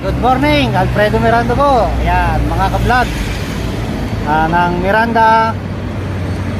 Good morning, Alfredo Miranda po. Ayan, mga ka-vlog ah, ng Miranda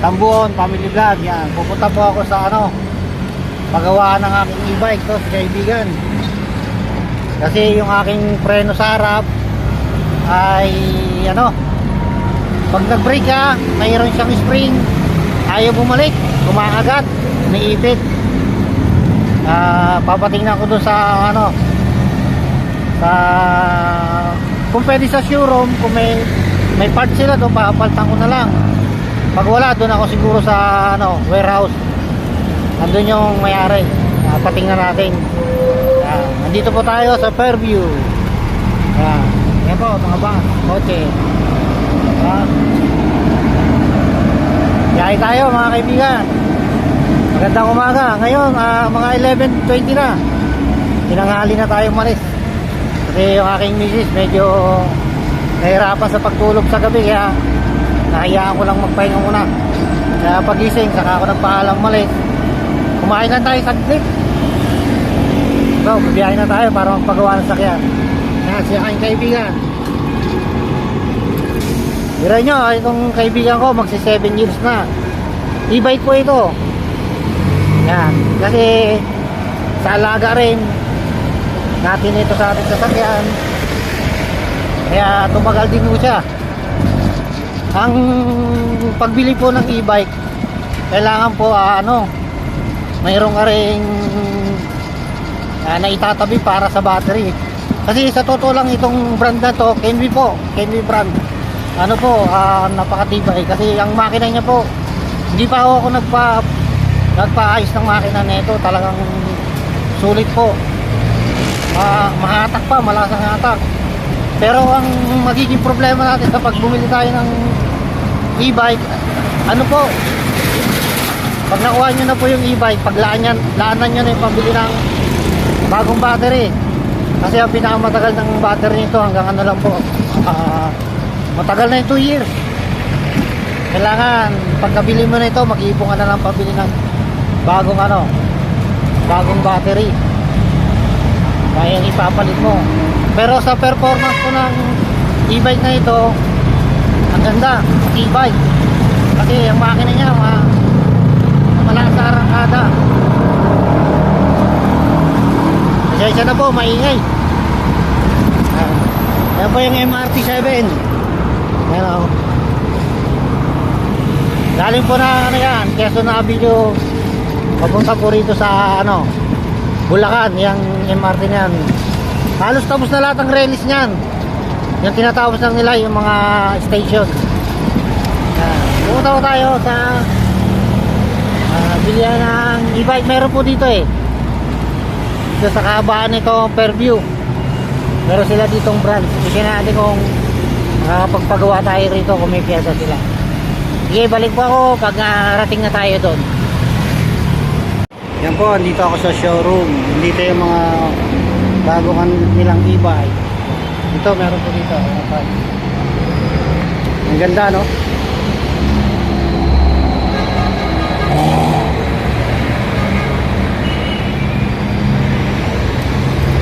Tambuon Family Vlog. Yan, pupunta po ako sa ano, pagawaan ng aking e-bike to, si kaibigan. Kasi yung aking preno sa harap ay ano, pag nag-brake ka, mayroon siyang spring, ayaw bumalik, kumakagat, umiipit. Ah, papatingnan ko doon sa ano, sa kung pwede sa showroom kung may may part sila doon papalitan ko na lang. Pag wala doon ako siguro sa ano warehouse. Andun yung mayari. Uh, patingnan natin. Yan. nandito po tayo sa Fairview. Yan yan po mga bang kotse. Yan Yay tayo mga kaibigan. Magandang umaga. Ngayon ah, mga 11.20 na. Tinanghali na tayo malis kasi yung aking misis medyo nahirapan sa pagtulog sa gabi kaya nahayaan ko lang magpahinga muna. Kaya pagising, saka ako nagpaalam malis. Kumain lang tayo saglit. So, bibiyahin na tayo para magpagawa ng sakyan. Yan, si aking kaibigan. Bira nyo, itong kaibigan ko, magsi 7 years na. E-bike po ito. Yan, kasi sa alaga rin, natin ito sa ating sasakyan. Kaya tumagal din po siya. Ang pagbili po ng e-bike kailangan po ah, ano mayroon ka rin ah, na itatabi para sa battery. Kasi sa totoo lang itong brand na to Kenwi po Kenwi brand. Ano po ah, napakatibay. Kasi ang makina niya po hindi pa ako nagpa nagpaayos ng makina nito talagang sulit po uh, mahatak pa, malasang hatak. Pero ang magiging problema natin sa pag bumili tayo ng e-bike, ano po, pag nakuha nyo na po yung e-bike, paglaan yan, laanan nyo na yung pambili ng bagong battery. Kasi ang pinakamatagal ng battery nito hanggang ano lang po, ah, matagal na yung 2 years. Kailangan, pagkabili mo na ito, mag-iipon ka na lang pabili ng bagong ano, bagong battery kaya ipapalit mo. Pero sa performance ko ng e-bike na ito ang ganda e-bike kasi ang makina niya ma malakas sa arangkada. Pasensya na po maingay. Ah, yan po yung MRT7 yan o galing po na ano yan Quezon Avenue. Papunta po rito sa ano Bulacan, yung MRT niyan. Halos tapos na lahat ng release niyan. Yung tinatapos lang nila yung mga station. Uh, pumunta ko tayo sa uh, bilihan ng e-bike. Meron po dito eh. Dito sa kahabaan nito, Fairview. Meron sila ditong brand. Sige natin kung uh, pagpagawa tayo rito kung may piyesa sila. Sige, balik po ako pag narating na tayo doon. Yan po, andito ako sa showroom. Dito yung mga bago kan nilang e-bike. Dito, meron po dito. Ang ganda, no?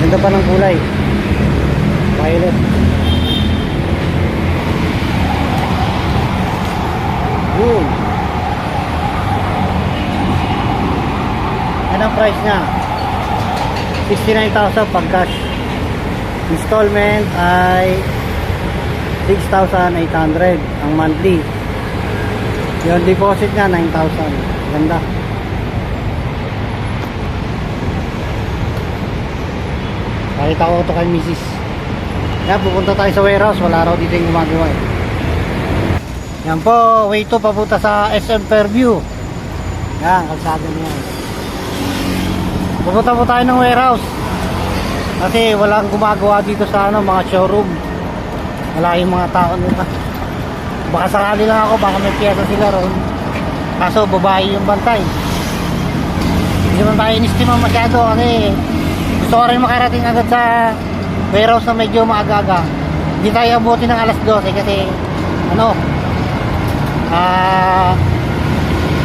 Ganda pa ng kulay. Violet. Yun. Yan ang price niya. 69,000 pag cash. Installment ay 6,800 ang monthly. Yung deposit niya 9,000. Ganda. Pakita ko ito kay Mrs. Yan, pupunta tayo sa warehouse. Wala raw dito yung gumagawa eh. Yan po, way to papunta sa SM Fairview. Yan, kalsada niya. Pupunta po tayo ng warehouse. Kasi walang gumagawa dito sa ano, mga showroom. Wala yung mga tao nila. Baka sakali lang ako, baka may piyesa sila ron. Kaso babae yung bantay. Hindi naman tayo inistima masyado kasi gusto ko rin makarating agad sa warehouse na medyo maaga-aga. Hindi tayo abuti ng alas 12 kasi ano, ah,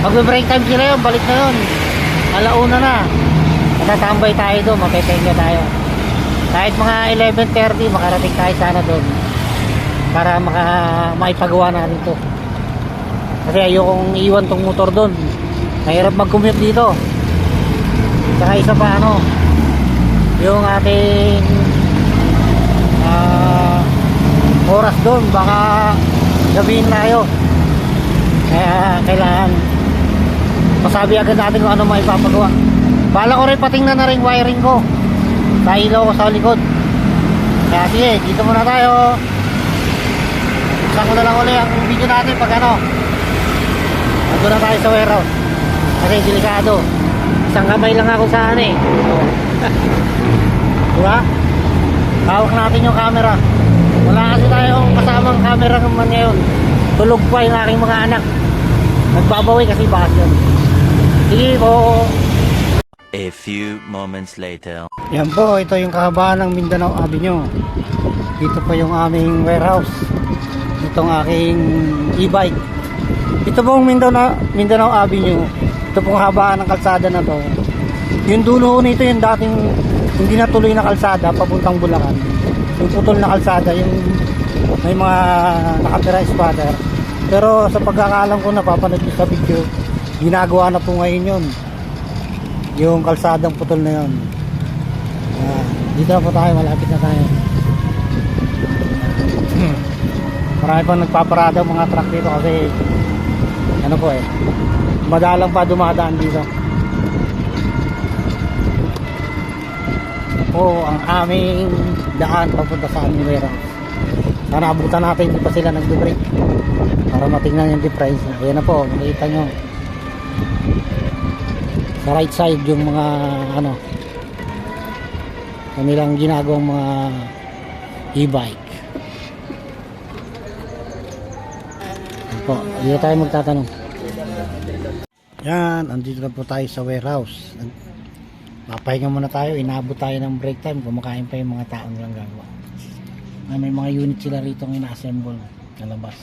magbe-break time sila yun, balik na yun. Alauna na. Matatambay tayo doon, mapepenga tayo. kahit mga 11.30 makarating tayo sana doon. Para maka maipagawa natin to. Kasi ayokong iwan tong motor doon. Mahirap mag-commute dito. Saka isa pa ano yung ating ah, oras doon baka gabihin tayo. Kaya kailangan masabi agad natin kung ano may ipapagawa bala ko rin patingnan na rin wiring ko. Sa ilaw ko sa likod. Kaya sige dito muna tayo. Ko na lang ulit ang video natin pag ano. Nandun na tayo sa warehouse. Kasi delikado. Isang kamay lang ako sa ano eh. Diba? Hawak natin yung camera. Wala kasi tayong kasamang camera naman ngayon. Tulog pa yung aking mga anak. Nagbabawi kasi basyon Sige po A few moments later. Yan po, ito yung kahabaan ng Mindanao Avenue. Dito po yung aming warehouse. Itong aking e-bike. Ito pong Mindanao, Mindanao Avenue. Ito pong habaan ng kalsada na to. Yung dulo nito yung dating hindi natuloy na kalsada papuntang Bulacan. Yung putol na kalsada, yung may mga nakatira spotter. Pero sa pagkakaalam ko napapanood ko sa video, ginagawa na po ngayon yun. Yung kalsadang putol na yun. Ah, dito na po tayo, malapit na tayo. Marami pang nagpaparada mga truck dito kasi ano po eh, madalang pa dumadaan dito. Po ang aming daan papunta sa aming warehouse. Sana abutan natin, hindi pa sila nagbe-break para matingnan yung difference. Ayan na po, makikita nyo. Sa right side yung mga ano, kanilang ginagawang mga e-bike. Po, dito tayo magtatanong. Yan, andito na po tayo sa warehouse. Papahinga muna tayo, inabot tayo ng break time, kumakain pa yung mga taong lang gagawa. Ah, may mga unit sila rito ang ina-assemble na labas.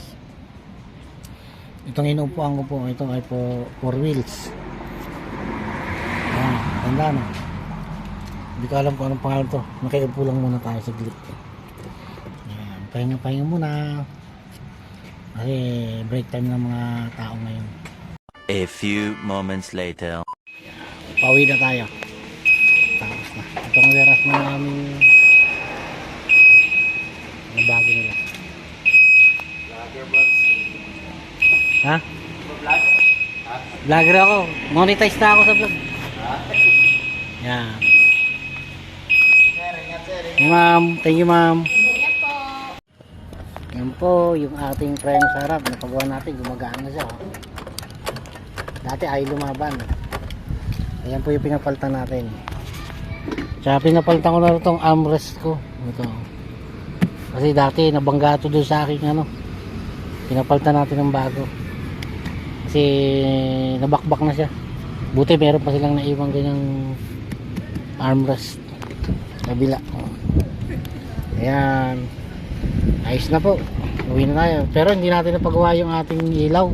Itong inuupuan ko po, ito ay po four wheels. Tanda na. Hindi ko alam kung anong pangalan to. Makiupo lang muna tayo sa glit. Yan, pahinga-pahinga muna. Kasi break time ng mga tao ngayon. A few moments later. Pauwi na tayo. Tapos na. Ito ang warehouse na namin. Ang bago nila. Ha? Vlogger ako. Monetize na ako sa vlog. Yan. Ma'am. Thank you, ma'am. Yan po, yung ating frame sa harap. Napagawa natin, gumagana na siya. oh. Dati ay lumaban. Ayan po yung pinapalitan natin. Tsaka pinapalitan ko na rin itong armrest ko. Ito. Kasi dati nabangga ito doon sa akin ano. Pinapalitan natin ng bago. Kasi nabakbak na siya. Buti meron pa silang naiwang ganyang armrest. Kabila. Ayan. Ayos na po. Uwi na tayo. Pero hindi natin napagawa yung ating ilaw.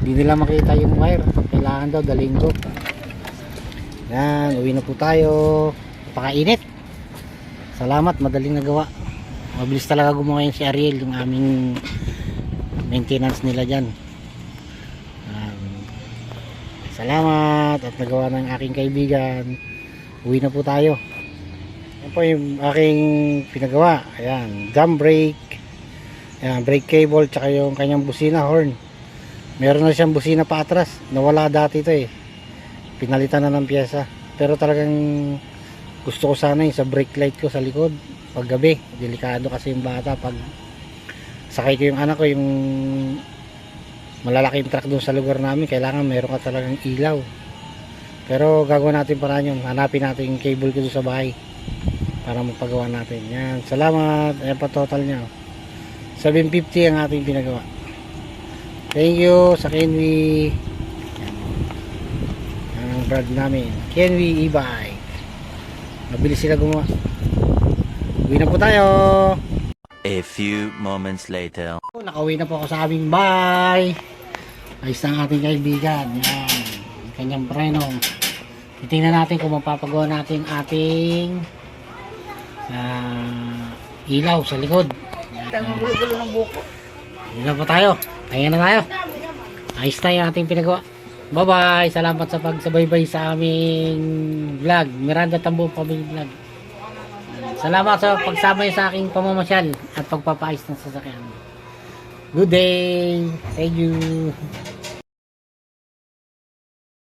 Hindi nila makita yung wire. Kailangan daw dalhin ko. Yan, uwi na po tayo. Pakainit. Salamat, madaling nagawa. Mabilis talaga gumawa yung si Ariel, yung aming maintenance nila dyan. Um, salamat at nagawa ng aking kaibigan. Uwi na po tayo. Yan po yung aking pinagawa. Ayan, drum brake. Ayan, brake cable, tsaka yung kanyang busina horn. Meron na siyang busina pa atras. Nawala dati ito eh pinalitan na ng pyesa pero talagang gusto ko sana yung sa brake light ko sa likod pag gabi delikado kasi yung bata pag sakay ko yung anak ko yung malalaking truck doon sa lugar namin kailangan meron ka talagang ilaw pero gagawin natin paraan yun hanapin natin yung cable ko sa bahay para mapagawa natin. Yan. Salamat. Ayan pa total nya 750 ang ating pinagawa. Thank you sa Kenwi. Ang brand namin. Kenwi e-bike. Mabilis sila gumawa. Uwi na po tayo. A few moments later. Oh, nakauwi na po ako sa aming bahay. Ayos na ang ating kaibigan. Yan. Ang kanyang preno titingnan natin kung mapapagawa natin ating ah, ilaw sa likod. Gulo-gulo ng buko. Na po tayo. Kaya na tayo. Ayos na yung ating pinagawa. Bye-bye. Salamat sa pagsabaybay sa aming vlog. Miranda Tambo Family Vlog. Salamat sa pagsama niyo sa aking pamamasyal at pagpapaayos ng sasakyan. Good day. Thank you.